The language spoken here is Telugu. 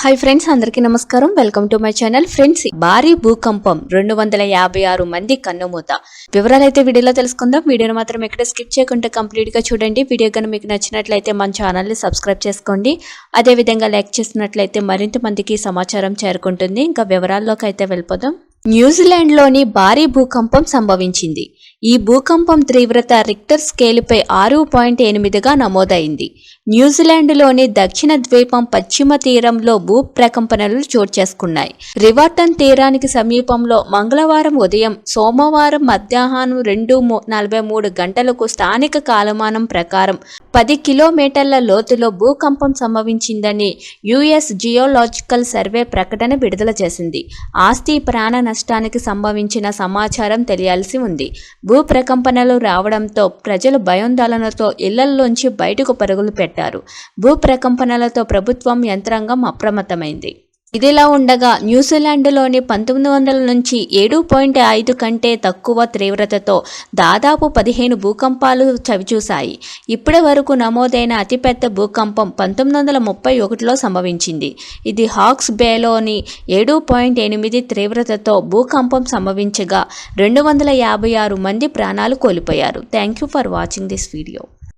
హాయ్ ఫ్రెండ్స్ అందరికీ నమస్కారం. Welcome to my channel friends భారీ భూకంపం రెండు వందల యాభై ఆరు మంది కన్నుమూత. వివరాలు అయితే వీడియోలో తెలుసుకుందాం. వీడియోను మాత్రం ఎక్కడ స్కిప్ చేయకుండా కంప్లీట్గా చూడండి. వీడియో కనుక మీకు నచ్చినట్లయితే మన ఛానల్ని సబ్స్క్రైబ్ చేసుకోండి. అదే విధంగా లైక్ చేసినట్లయితే మరింత మందికి సమాచారం చేరుకుంటుంది. ఇంకా వివరాల్లోకి అయితే వెళ్ళిపోదాం. న్యూజిలాండ్లోని భారీ భూకంపం సంభవించింది. ఈ భూకంపం తీవ్రత రిక్టర్ స్కేలుపై ఆరు పాయింట్ ఎనిమిదిగా నమోదైంది. న్యూజిలాండ్లోని దక్షిణ ద్వీపం పశ్చిమ తీరంలో భూ ప్రకంపనలు చోటు చేసుకున్నాయి. రివర్టన్ తీరానికి సమీపంలో మంగళవారం ఉదయం సోమవారం మధ్యాహ్నం రెండు నలభై మూడు గంటలకు స్థానిక కాలమానం ప్రకారం పది కిలోమీటర్ల లోతులో భూకంపం సంభవించిందని యుఎస్ జియోలాజికల్ సర్వే ప్రకటన విడుదల చేసింది. ఆస్తి ప్రాణ నష్టానికి సంభవించిన సమాచారం తెలియాల్సి ఉంది. భూ ప్రకంపనలు రావడంతో ప్రజలు భయోందోళనతో ఇళ్ళల్లోంచి బయటకు పరుగులు పెట్టారు. భూ ప్రకంపనలతో ప్రభుత్వం యంత్రాంగం అప్రమత్తమైంది. ఇదిలా ఉండగా న్యూజిలాండ్లోని పంతొమ్మిది వందల నుంచి ఏడు పాయింట్ ఐదు కంటే తక్కువ తీవ్రతతో దాదాపు పదిహేను భూకంపాలు చవిచూశాయి. ఇప్పటి వరకు నమోదైన అతిపెద్ద భూకంపం పంతొమ్మిది వందల ముప్పై ఒకటిలో సంభవించింది. ఇది హాక్స్ బేలోని ఏడు పాయింట్ ఎనిమిది తీవ్రతతో భూకంపం సంభవించగా రెండు వందల యాభై ఆరు మంది ప్రాణాలు కోల్పోయారు. Thank you for watching this video.